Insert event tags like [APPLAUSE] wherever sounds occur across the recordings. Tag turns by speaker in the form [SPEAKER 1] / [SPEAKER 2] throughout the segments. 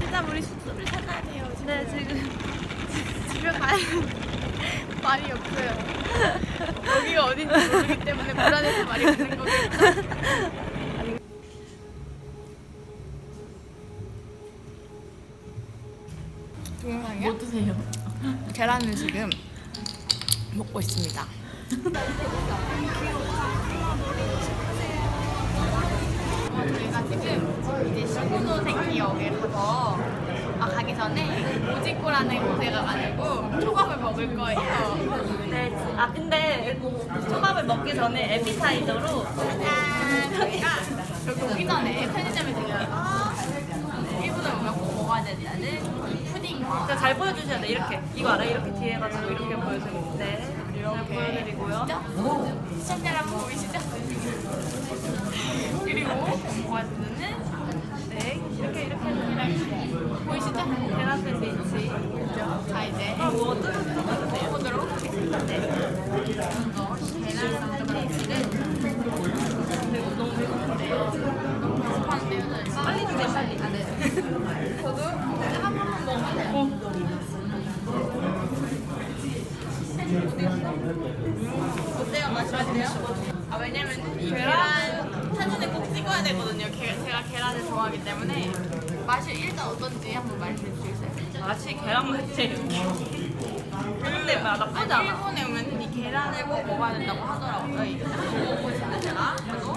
[SPEAKER 1] 일단 우리 숙소를 찾아야 돼요. 네 지금 [LAUGHS] 집에 가야 말이 없어요. [LAUGHS] 여기가 어딘지 모르기 때문에 불안해서 말이 없는 거겠죠. 동영상이야? 뭐 드세요? 계란을 지금 먹고 있습니다. [LAUGHS] 저희가 지금 이제 시모노세키역에 가서 아 가기 전에 오지코라는 곳에 가 가지고 초밥을 먹을 거예요.
[SPEAKER 2] 네, 아 근데 초밥을 먹기 전에 에피타이저로
[SPEAKER 1] 짜잔! 저희가 여기 오기 전에 편의점에 들려서 일본에 오면 꼭 먹어야 된다는 푸딩과
[SPEAKER 2] 진짜 잘 보여주셔야 돼 이렇게 이거 알아? 이렇게 뒤에 가지고 이렇게 보여주고 네 이렇게 보여드리고요
[SPEAKER 1] 시청자 여러분 보이시죠? 그리고 되는
[SPEAKER 2] 네 이렇게 이렇게 해서
[SPEAKER 1] 보이시죠?
[SPEAKER 2] 계란 샌드위치
[SPEAKER 1] 자 이제
[SPEAKER 2] 아뭐 뜯어주세요
[SPEAKER 1] 보도록 하겠습니다. 이거 계란 샌드위치를
[SPEAKER 2] 너무 배고픈데요
[SPEAKER 1] 저희.
[SPEAKER 2] 빨리 주세요 빨리
[SPEAKER 1] 아, 네. 저도 한 번만 먹으면 돼요. 어때요? 어때요? 아, 왜냐면 이 되거든요. 게- 제가 계란을 좋아하기 때문에 맛이 일단 어떤지 한번 말씀해 주시겠어요?
[SPEAKER 2] 맛이 계란 맛이 근데 막 나쁘지 않아
[SPEAKER 1] 일본에 오면 이 계란을 꼭 먹어야 된다고 하더라고요. 이게 먹어보고 있는데 제가 그래서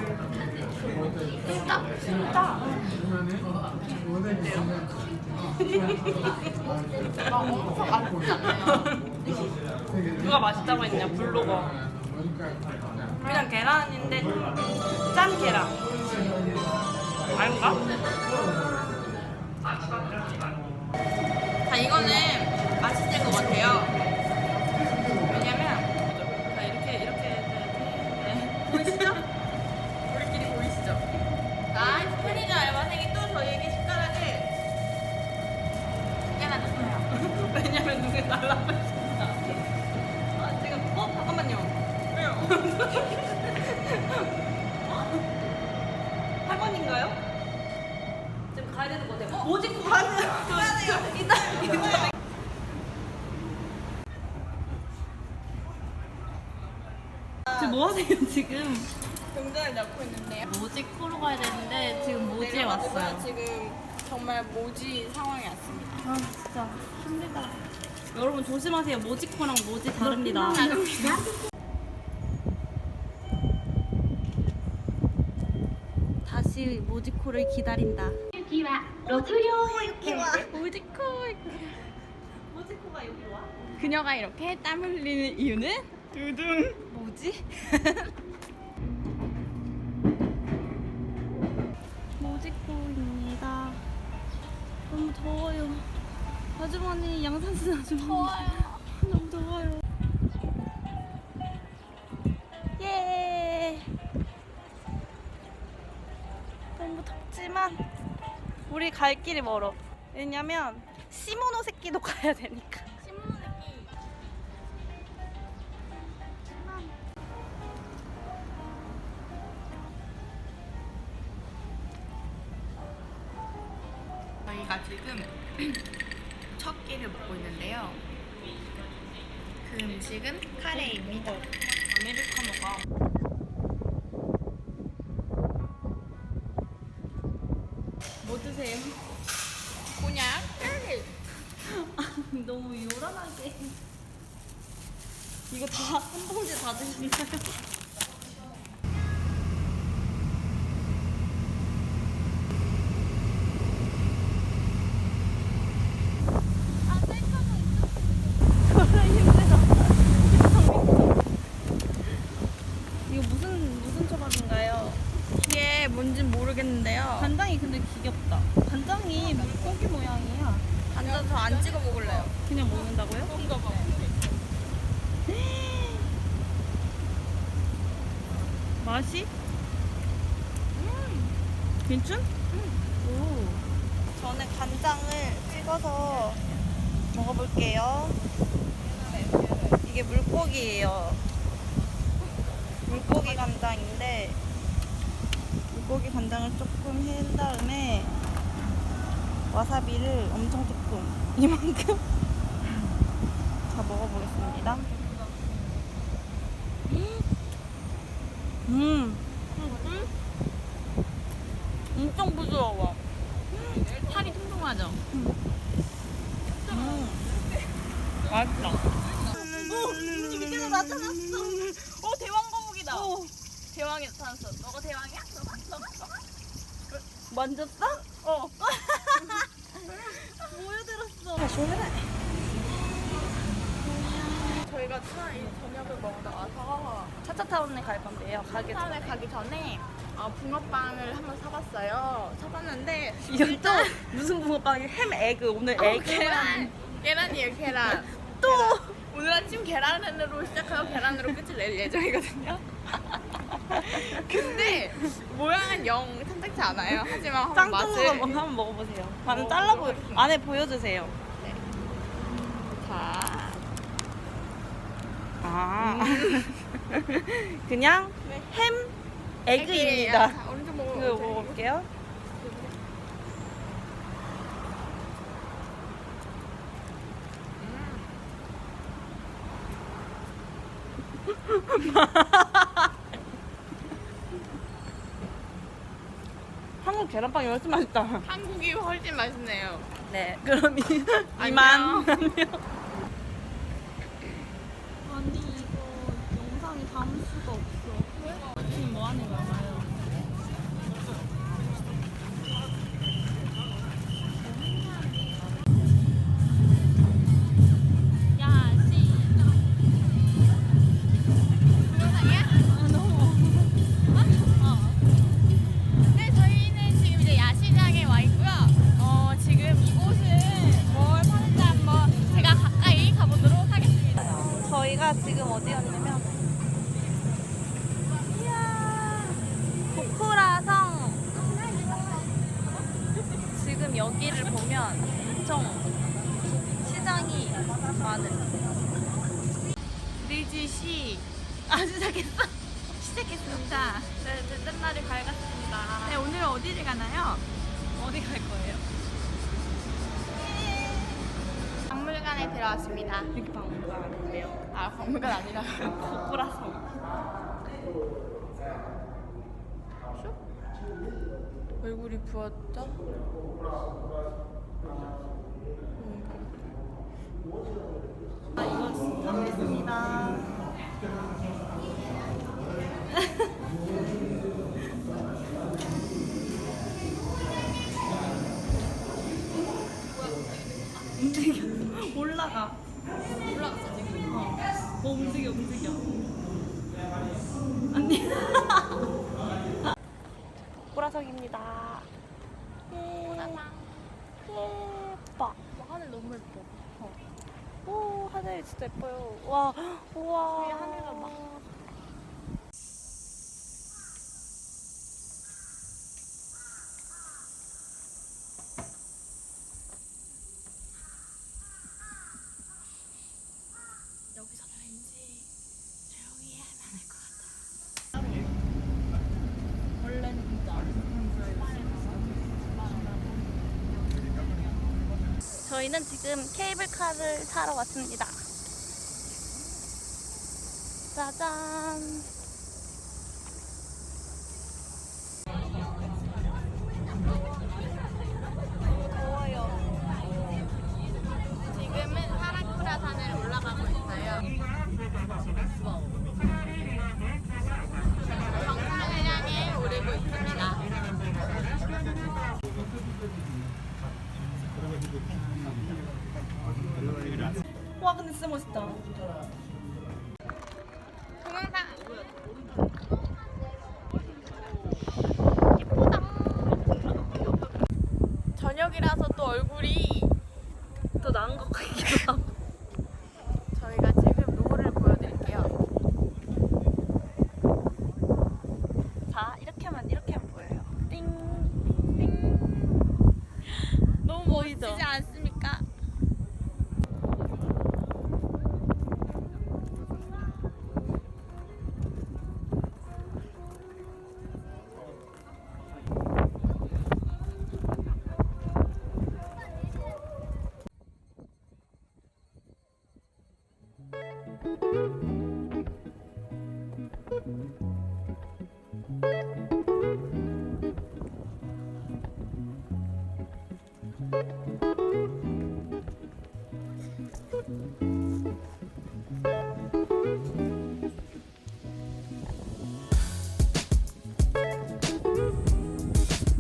[SPEAKER 1] 진짜
[SPEAKER 2] 진짜
[SPEAKER 1] 막 엄청 맛있지 않아요?
[SPEAKER 2] 누가 맛있다고 했냐 블로거 그냥 계란인데 짠 계란 아닌가?
[SPEAKER 1] 자 이거는 맛있을 것 같아요. 왜냐면
[SPEAKER 2] 자 이렇게 이렇게 네.
[SPEAKER 1] 보이시죠? 우리끼리 보이시죠? 자 편의점 알바생이 또 저희에게 숟가락을 깨놔줬어요. [LAUGHS]
[SPEAKER 2] 왜냐면 누구 날라가신다 지금 뭐 하세요 지금?
[SPEAKER 1] 경전을 넣고 있는데요.
[SPEAKER 2] 모지 코로 가야 되는데 지금 모지에 왔어요.
[SPEAKER 1] 지금 정말 모지 상황이 왔습니다.
[SPEAKER 2] 아 진짜 힘들다. 여러분 조심하세요. 모지 코랑 모지 다릅니다. 다시 모지 코를 기다린다.
[SPEAKER 1] 여기 와. 모지 코.
[SPEAKER 2] 모지 코가 여기 와?
[SPEAKER 1] 그녀가 이렇게 땀 흘리는 이유는 두둥 뭐지? [LAUGHS]
[SPEAKER 2] 모지코입니다. 너무 더워요. 아주머니 양산 쓴 아주머니.
[SPEAKER 1] 더워요.
[SPEAKER 2] 너무 더워요. 예. 너무 덥지만 우리 갈 길이 멀어. 왜냐면 시모노세키도 [LAUGHS] 가야 되니까.
[SPEAKER 1] 음식은 카레입니다.
[SPEAKER 2] 아메리카노가
[SPEAKER 1] 뭐 드세요? 곤약? [LAUGHS]
[SPEAKER 2] 너무 요란하게. 이거 다 한 봉지 다 드시나요? 이거 무슨 무슨 초밥인가요?
[SPEAKER 1] 이게 뭔진 모르겠는데요.
[SPEAKER 2] 간장이 근데 귀엽다. 간장이 물고기 모양이야.
[SPEAKER 1] 간장 저안 찍어 먹을래요.
[SPEAKER 2] 그냥 먹는다고요?
[SPEAKER 1] 뭔가 봐.
[SPEAKER 2] 맛이? 음. 괜찮? 오.
[SPEAKER 3] 저는 간장을 찍어서
[SPEAKER 2] 먹어볼게요. 이게 물고기예요. 물고기 간장인데 물고기 간장을 조금 한 다음에 와사비를 엄청 조금 [LAUGHS] 이만큼 자 먹어보겠습니다. 음, 엄청 부드러워.
[SPEAKER 1] 살이 통통하죠?
[SPEAKER 2] 음, 맛있다. 오, 밑에서 나타났어. 오, 대왕 거북이다.
[SPEAKER 1] 대왕이 나타났어. 너가 대왕이야? 너가? 너가? 너가?
[SPEAKER 2] 만졌어? 어. [LAUGHS] 모여들었어. 다시 오래.
[SPEAKER 1] 저희가 차이 저녁을 먹으러 와서
[SPEAKER 2] 차차타운에 갈 건데요.
[SPEAKER 1] 차에
[SPEAKER 2] 전에.
[SPEAKER 1] 가기 전에 어, 붕어빵을 한번 사봤어요. 사봤는데
[SPEAKER 2] 이건 또 무슨 붕어빵이 햄 에그 오늘
[SPEAKER 1] 어,
[SPEAKER 2] 에그
[SPEAKER 1] 계란 계란이에요 계란. [LAUGHS]
[SPEAKER 2] 또
[SPEAKER 1] 오늘 아침 계란으로 시작하고 계란으로 끝을 낼 예정이거든요. [LAUGHS] 근데 모양은 영 탐탁지 않아요. 하지만 한번
[SPEAKER 2] 짱뚱으로
[SPEAKER 1] 맛을
[SPEAKER 2] 한번 먹어보세요. 반은
[SPEAKER 1] 어,
[SPEAKER 2] 잘라 보여.
[SPEAKER 1] 먹어보겠습니다.
[SPEAKER 2] 안에 보여주세요.
[SPEAKER 1] 자
[SPEAKER 2] 아 [LAUGHS] 그냥
[SPEAKER 1] 네.
[SPEAKER 2] 햄. 에그입니다.
[SPEAKER 1] 자, 오른쪽
[SPEAKER 2] 이거
[SPEAKER 1] 먹어보세요.
[SPEAKER 2] 먹어볼게요. [LAUGHS] 한국 계란빵이 훨씬 맛있다.
[SPEAKER 1] 한국이 훨씬 맛있네요.
[SPEAKER 2] 네, 그럼 이. 이만. [LAUGHS] 안녕. 어디였냐면 이야 고쿠라성 지금 여기를 보면 엄청 시장이 많은
[SPEAKER 1] 리지시
[SPEAKER 2] 아 시작했어? [LAUGHS]
[SPEAKER 1] 시작했습니다. 네, 둘째 날이 밝았습니다. 네, 오늘 어디를 가나요?
[SPEAKER 2] 어디 갈 거예요?
[SPEAKER 1] 박물관에 들어왔습니다.
[SPEAKER 2] 여기 방문가 아닌데요
[SPEAKER 1] 아, 박물관 아니라.
[SPEAKER 2] 고쿠라성
[SPEAKER 1] 얼굴이 부었죠?
[SPEAKER 2] 아 올라가
[SPEAKER 1] 올라갔어, 지금.
[SPEAKER 2] 어, 어 움직여 움직여 아니 [LAUGHS] 보라석입니다. 예뻐
[SPEAKER 1] 와, 하늘 너무 예뻐.
[SPEAKER 2] 오 하늘이 진짜 예뻐요 와 [GASPS] 우와
[SPEAKER 1] 하늘가 막. 여기서 왠지 조용히 하면 할것 같아.
[SPEAKER 2] 원래는 진짜 저희는 지금 케이블카를 타러 왔습니다. 짜잔.
[SPEAKER 1] 지금은 사라쿠라 산을 올라가고 있어요.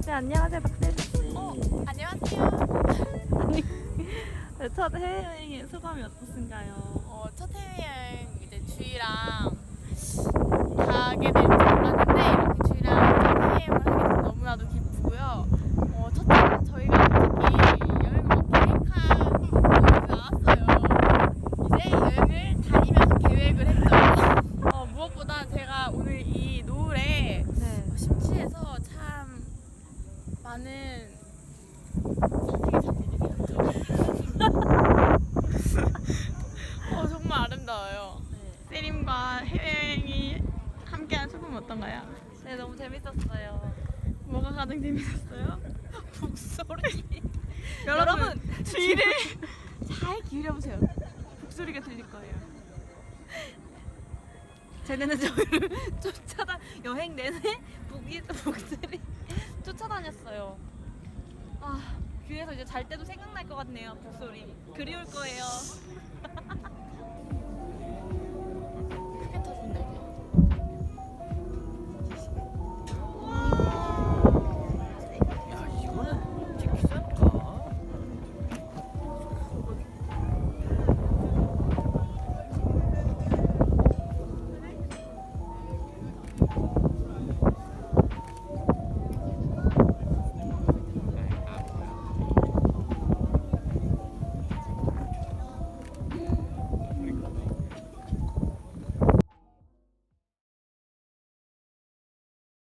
[SPEAKER 2] 네 안녕하세요 박세리 씨.
[SPEAKER 1] 어, 안녕하세요. [LAUGHS]
[SPEAKER 2] 네, 첫 해외여행의 소감이 어떠신가요?
[SPEAKER 1] 어, 첫 해외여행 이제 주희랑 가게 될 줄 몰랐는데 이렇게 주희랑 첫 해외여행을 하게 돼서 너무나도 기쁘고요. 어, 첫 해, 저희가 솔직히 여행을 막 계획하고 나왔어요. 이제 여행을 다니면서 계획을 했죠. 어, 무엇보다 제가 오늘 이 노을에
[SPEAKER 2] 네.
[SPEAKER 1] 심취해서 참 많은 선택이 어 정말 아름다워요. 세림과 해외여행이 함께한 소감은 어떤가요?
[SPEAKER 2] 네 너무 재밌었어요.
[SPEAKER 1] 뭐가 가장 재밌었어요? [LAUGHS]
[SPEAKER 2] 북소리. [LAUGHS]
[SPEAKER 1] 여러분 주의를 [LAUGHS] 잘 기울여보세요. 북소리가 들릴 거예요.
[SPEAKER 2] 쟤네는 저희를 쫓아다 여행 내내 북이 북들이 쫓아다녔어요. 아 귀에서 이제 잘 때도 생각날 것 같네요 북소리. 그리울 거예요.